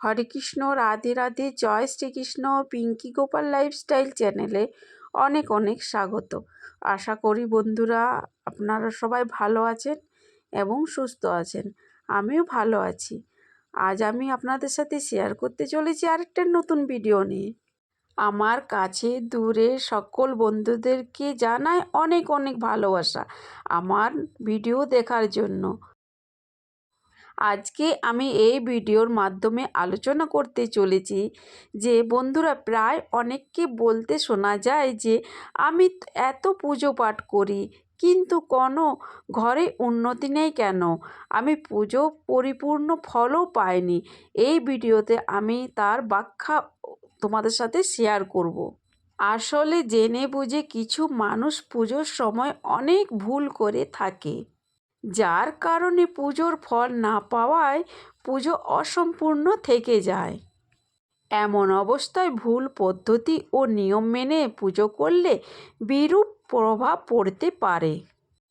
হরে কৃষ্ণ, রাধে রাধে, জয় শ্রীকৃষ্ণ, পিঙ্কি গোপাল লাইফস্টাইল চ্যানেলে অনেক অনেক স্বাগত। আশা করি বন্ধুরা আপনারা সবাই ভালো আছেন এবং সুস্থ আছেন। আমিও ভালো আছি। আজ আমি আপনাদের সাথে শেয়ার করতে চলেছি আরেকটা নতুন ভিডিও নিয়ে। আমার কাছে দূরে সকল বন্ধুদেরকে জানাই অনেক অনেক ভালোবাসা আমার ভিডিও দেখার জন্য। আজকে আমি এই ভিডিওর মাধ্যমে আলোচনা করতে চলেছি যে বন্ধুরা প্রায় অনেককে বলতে শোনা যায় যে আমি এত পুজো পাঠ করি, কিন্তু কোনো ঘরে উন্নতি নেই কেন? আমি পুজো পরিপূর্ণ ফলও পাইনি। এই ভিডিওতে আমি তার ব্যাখ্যা তোমাদের সাথে শেয়ার করব। আসলে জেনে বুঝে কিছু মানুষ পুজোর সময় অনেক ভুল করে থাকে। যার কারণে পুজোর ফল না পাওয়ায় পুজো অসম্পূর্ণ থেকে যায়। এমন অবস্থায় ভুল পদ্ধতি ও নিয়ম মেনে পুজো করলে বিরূপ প্রভাব পড়তে পারে।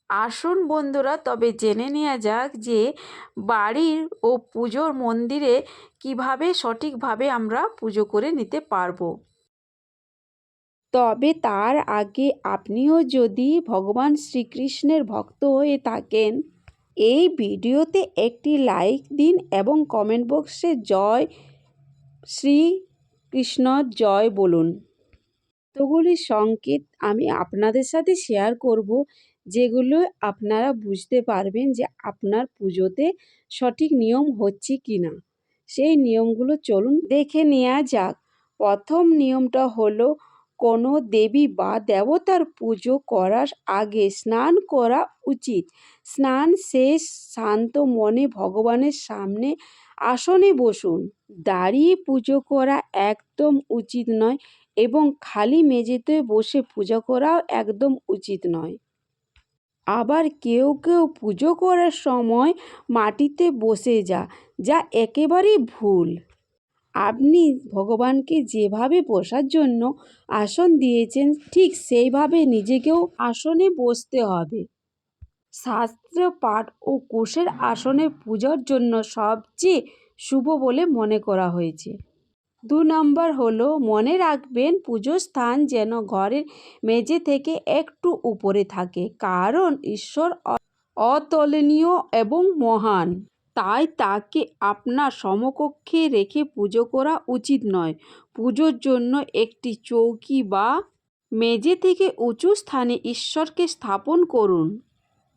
আসুন বন্ধুরা, তবে জেনে নেওয়া যাক যে বাড়ির ও পুজোর মন্দিরে কীভাবে সঠিকভাবে আমরা পুজো করে নিতে পারব। তবে তার আগে আপনিও যদি ভগবান শ্রীকৃষ্ণের ভক্ত হয়ে থাকেন, এই ভিডিওতে একটি লাইক দিন এবং কমেন্ট বক্সে জয় শ্রী শ্রীকৃষ্ণ জয় বলুন। এতগুলি সংকেত আমি আপনাদের সাথে শেয়ার করব, যেগুলো আপনারা বুঝতে পারবেন যে আপনার পুজোতে সঠিক নিয়ম হচ্ছে কি না সেই নিয়মগুলো চলুন দেখে নেওয়া যাক। প্রথম নিয়মটা হলো কোনো দেবী বা দেবতার পুজো করার আগে স্নান করা উচিত। স্নান শেষ, শান্ত মনে ভগবানের সামনে আসনে বসুন। দাঁড়িয়ে পুজো করা একদম উচিত নয় এবং খালি মেঝেতে বসে পুজো করাও একদম উচিত নয়। আবার কেউ কেউ পুজো করার সময় মাটিতে বসে যা যা একেবারেই ভুল। আপনি ভগবানকে যেভাবে বসার জন্য আসন দিয়েছেন, ঠিক সেইভাবে নিজেকেও আসনে বসতে হবে। শাস্ত্র, পাঠ ও কোষের আসনে পূজার জন্য সবচেয়ে শুভ বলে মনে করা হয়েছে। দু নম্বর হলো, মনে রাখবেন পুজোর স্থান যেন ঘরের মেঝে থেকে একটু উপরে থাকে, কারণ ঈশ্বর অতুলনীয় এবং মহান। তাই তাকে আপনার সমকক্ষে রেখে পুজো করা উচিত নয়। পুজোর জন্য একটি চৌকি বা মেঝে থেকে উঁচু স্থানে ঈশ্বরকে স্থাপন করুন।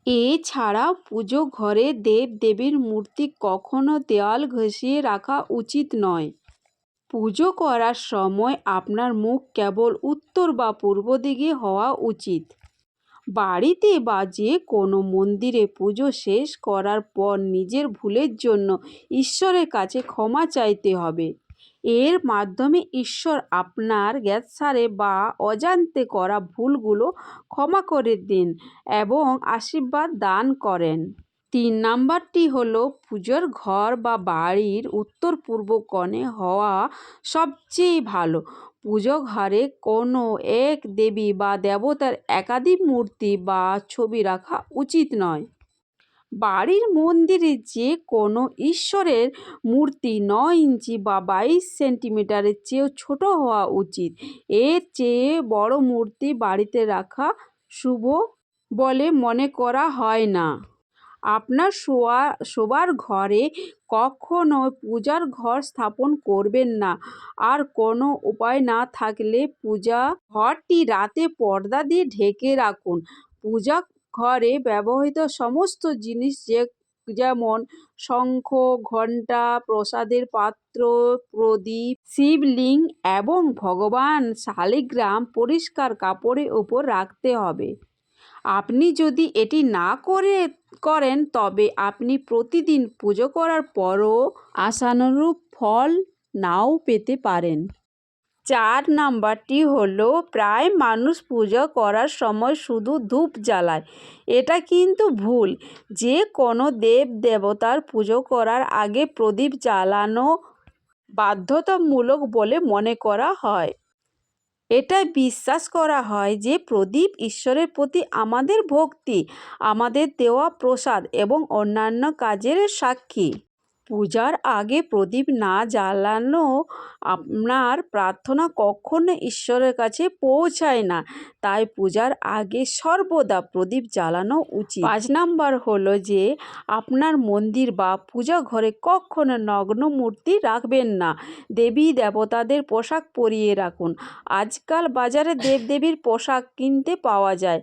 এছাড়াও পুজো ঘরে দেব দেবীর মূর্তি কখনো দেওয়াল ঘষিয়ে রাখা উচিত নয়। পুজো করার সময় আপনার মুখ কেবল উত্তর বা পূর্ব দিকে হওয়া উচিত। বাড়িতে বা যে কোনো মন্দিরে পুজো শেষ করার পর নিজের ভুলের জন্য ঈশ্বরের কাছে ক্ষমা চাইতে হবে। এর মাধ্যমে ঈশ্বর আপনার জ্ঞাতসারে বা অজান্তে করা ভুলগুলো ক্ষমা করে দিন এবং আশীর্বাদ দান করেন। তিন নাম্বারটি হলো, পুজোর ঘর বা বাড়ির উত্তর পূর্ব হওয়া সবচেয়ে ভালো। পুজো ঘরে কোনো এক দেবী বা দেবতার একাধিক মূর্তি বা ছবি রাখা উচিত নয়। বাড়ির মন্দিরে যে কোনো ঈশ্বরের মূর্তি নয় ইঞ্চি বা বাইশ সেন্টিমিটারের চেয়েও ছোট হওয়া উচিত। এর চেয়ে বড় মূর্তি বাড়িতে রাখা শুভ বলে মনে করা হয় না। আপনার শোয়া, শোবার ঘরে কখনো পূজার ঘর স্থাপন করবেন না। আর কোনো উপায় না থাকলে পূজা ঘরটি রাতে পর্দা দিয়ে ঢেকে রাখুন। পূজা ঘরে ব্যবহৃত সমস্ত জিনিস যে, যেমন শঙ্খ, ঘণ্টা, প্রসাদের পাত্র, প্রদীপ, শিবলিং এবং ভগবান শালিগ্রাম পরিষ্কার কাপড়ের ওপর রাখতে হবে। আপনি যদি এটি না করে করেন, তবে আপনি প্রতিদিন পুজো করার পরও আশানুরূপ ফল নাও পেতে পারেন। চার নাম্বারটি হলো, প্রায় মানুষ পুজো করার সময় শুধু ধূপ জ্বালায়। এটা কিন্তু ভুল। যে কোনো দেব দেবতার পুজো করার আগে প্রদীপ জ্বালানো বাধ্যতামূলক বলে মনে করা হয়। এটা বিশ্বাস করা হয় যে প্রদীপ ঈশ্বরের প্রতি আমাদের ভক্তি, আমাদের দেওয়া প্রসাদ এবং অন্যান্য কাজের সাক্ষী। পূজার আগে প্রদীপ না জ্বালানো আপনার প্রার্থনা কখনো ঈশ্বরের কাছে পৌঁছায় না? তাই পূজার আগে সর্বদা প্রদীপ জ্বালানো উচিত। পাঁচ নাম্বার হলো যে, আপনার মন্দির বা পূজা ঘরে কখনো নগ্ন মূর্তি রাখবেন না। দেবী দেবতাদের পোশাক পরিয়ে রাখুন। আজকাল বাজারে দেবদেবীর পোশাক কিনতে পাওয়া যায়।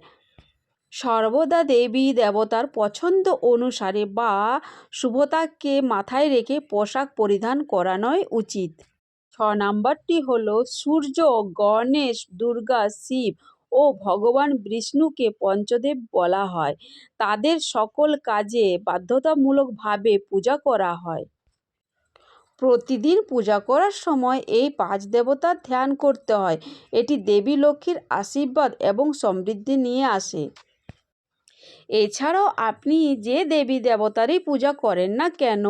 সর্বদা দেবী দেবতার পছন্দ অনুসারে বা শুভতাকে মাথায় রেখে পোশাক পরিধান করানোই উচিত। ছ নাম্বারটি হল সূর্য, গণেশ, দুর্গা, শিব ও ভগবান বিষ্ণুকে পঞ্চদেব বলা হয়। তাদের সকল কাজে বাধ্যতামূলকভাবে পূজা করা হয়। প্রতিদিন পূজা করার সময় এই পাঁচ দেবতার ধ্যান করতে হয়। এটি দেবী লক্ষ্মীর আশীর্বাদ এবং সমৃদ্ধি নিয়ে আসে। এছাড়াও আপনি যে দেবী দেবতারই পূজা করেন না কেন,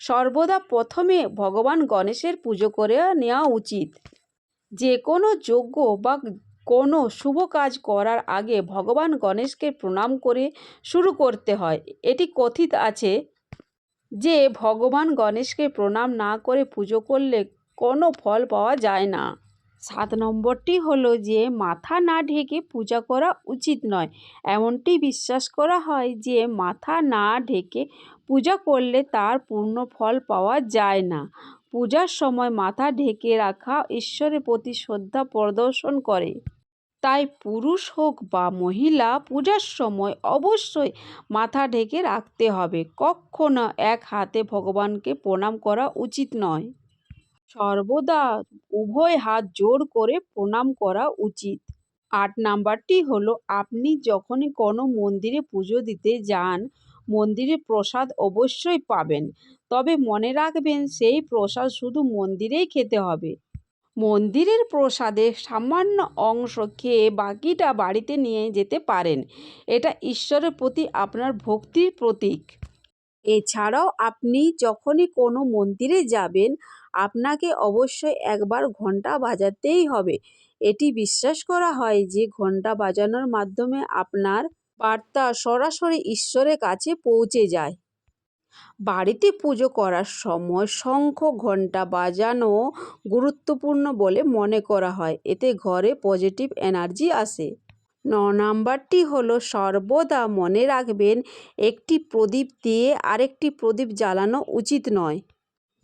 সর্বদা প্রথমে ভগবান গণেশের পুজো করে নেওয়া উচিত। যে কোনো যজ্ঞ বা কোনো শুভ কাজ করার আগে ভগবান গণেশকে প্রণাম করে শুরু করতে হয়। এটি কথিত আছে যে ভগবান গণেশকে প্রণাম না করে পুজো করলে কোনো ফল পাওয়া যায় না। সাত নম্বরটি হলো যে, মাথা না ঢেকে পূজা করা উচিত নয়। এমনটি বিশ্বাস করা হয় যে, মাথা না ঢেকে পূজা করলে তার পূর্ণ ফল পাওয়া যায় না। পূজার সময় মাথা ঢেকে রাখা ঈশ্বরের প্রতি শ্রদ্ধা প্রদর্শন করে। তাই পুরুষ হোক বা মহিলা, পূজার সময় অবশ্যই মাথা ঢেকে রাখতে হবে। কখনো এক হাতে ভগবানকে প্রণাম করা উচিত নয়। সর্বদা উভয় হাত জোর করে প্রণাম করা উচিত। আট নাম্বারটি হলো, আপনি যখনই কোনো মন্দিরে পুজো দিতে যান মন্দিরে প্রসাদ অবশ্যই পাবেন। তবে মনে রাখবেন, সেই প্রসাদ শুধু মন্দিরেই খেতে হবে। মন্দিরের প্রসাদে সামান্য অংশ খেয়ে বাকিটা বাড়িতে নিয়ে যেতে পারেন। এটা ঈশ্বরের প্রতি আপনার ভক্তির প্রতীক। এছাড়াও আপনি যখনই কোনো মন্দিরে যাবেন আপনাকে অবশ্যই একবার ঘণ্টা বাজাতেই হবে। এটি বিশ্বাস করা হয় যে ঘণ্টা বাজানোর মাধ্যমে আপনার বার্তা সরাসরি ঈশ্বরের কাছে পৌঁছে যায়। বাড়িতে পুজো করার সময় শঙ্খ ঘণ্টা বাজানো গুরুত্বপূর্ণ বলে মনে করা হয়। এতে ঘরে পজিটিভ এনার্জি আসে। ন নাম্বারটি হলো, সর্বদা মনে রাখবেন, একটি প্রদীপ দিয়ে আরেকটি প্রদীপ জ্বালানো উচিত নয়।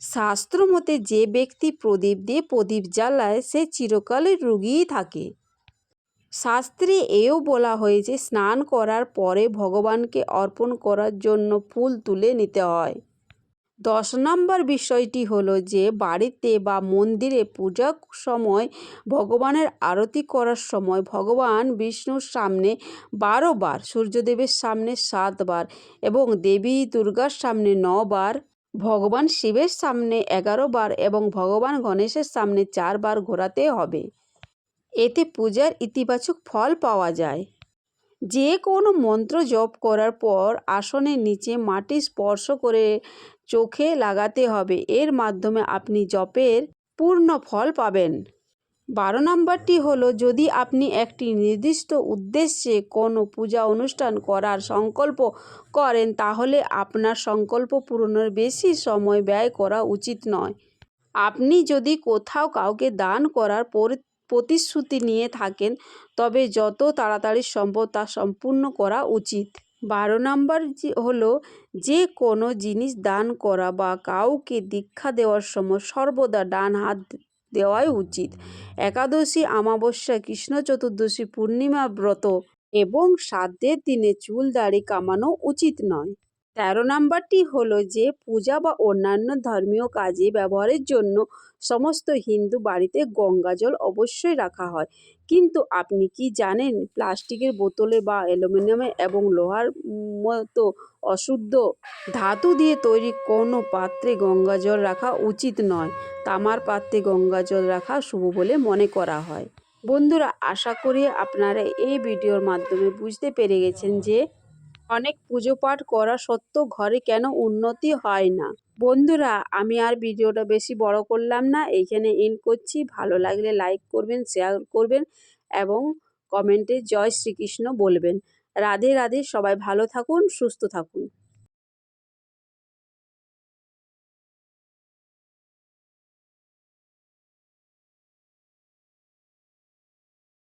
শাস্ত্র মতে যে ব্যক্তি প্রদীপ দিয়ে প্রদীপ জ্বালায়, সে চিরকালের রুগীই থাকে। শাস্ত্রে এও বলা হয়েছে, স্নান করার পরে ভগবানকে অর্পণ করার জন্য ফুল তুলে নিতে হয়। দশ নম্বর বিষয়টি হলো যে, বাড়িতে বা মন্দিরে পূজার সময়, ভগবানের আরতি করার সময় ভগবান বিষ্ণুর সামনে বারো বার, সূর্যদেবের সামনে সাতবার এবং দেবী দুর্গার সামনে নবার ভগবান শিবের সামনে এগারো বার এবং ভগবান গণেশের সামনে চারবার ঘোরাতে হবে। এতে পূজার ইতিবাচক ফল পাওয়া যায়। যে কোনো মন্ত্র জপ করার পর আসনের নিচে মাটি স্পর্শ করে চোখে লাগাতে হবে। এর মাধ্যমে আপনি জপের পূর্ণ ফল পাবেন। বারো নম্বরটি হলো, যদি আপনি একটি নির্দিষ্ট উদ্দেশ্যে কোনো পূজা অনুষ্ঠান করার সংকল্প করেন, তাহলে আপনার সংকল্প পূরণের বেশি সময় ব্যয় করা উচিত নয়। আপনি যদি কোথাও কাউকে দান করার প্রতিশ্রুতি নিয়ে থাকেন, তবে যত তাড়াতাড়ি সম্ভব তা সম্পূর্ণ করা উচিত। বারো নম্বর হলো, যে কোনো জিনিস দান করা বা কাউকে দীক্ষা দেওয়ার সময় সর্বদা ডান হাত দেওয়াই উচিত। একাদশী আমাবস্যা কৃষ্ণ চতুর্দশী, পূর্ণিমা, ব্রত এবং শ্রাদ্ধের দিনে চুল দাড়ি কামানো উচিত নয়। তেরো নাম্বারটি হলো যে, পূজা বা অন্যান্য ধর্মীয় কাজে ব্যবহারের জন্য সমস্ত হিন্দু বাড়িতে গঙ্গা জল অবশ্যই রাখা হয়। কিন্তু আপনি কি জানেন প্লাস্টিকের বোতলে বা অ্যালুমিনিয়ামে এবং লোহার মতো অশুদ্ধ ধাতু দিয়ে তৈরি কোনো পাত্রে গঙ্গা জল রাখা উচিত নয়? তামার পাত্রে গঙ্গা জল রাখা শুভ বলে মনে করা হয়। বন্ধুরা, আশা করি আপনারা এই ভিডিওর মাধ্যমে বুঝতে পেরে গেছেন যে অনেক পুজো পাঠ করা সত্ত্বেও ঘরে কেন উন্নতি হয় না। বন্ধুরা, আমি আর ভিডিওটা বেশি বড় করলাম না। এইখানে ইন করছি। ভালো লাগলে লাইক করবেন শেয়ার করবেন এবং কমেন্টে জয় শ্রীকৃষ্ণ বলবেন। রাধে রাধে, সবাই ভালো থাকুন, সুস্থ থাকুন।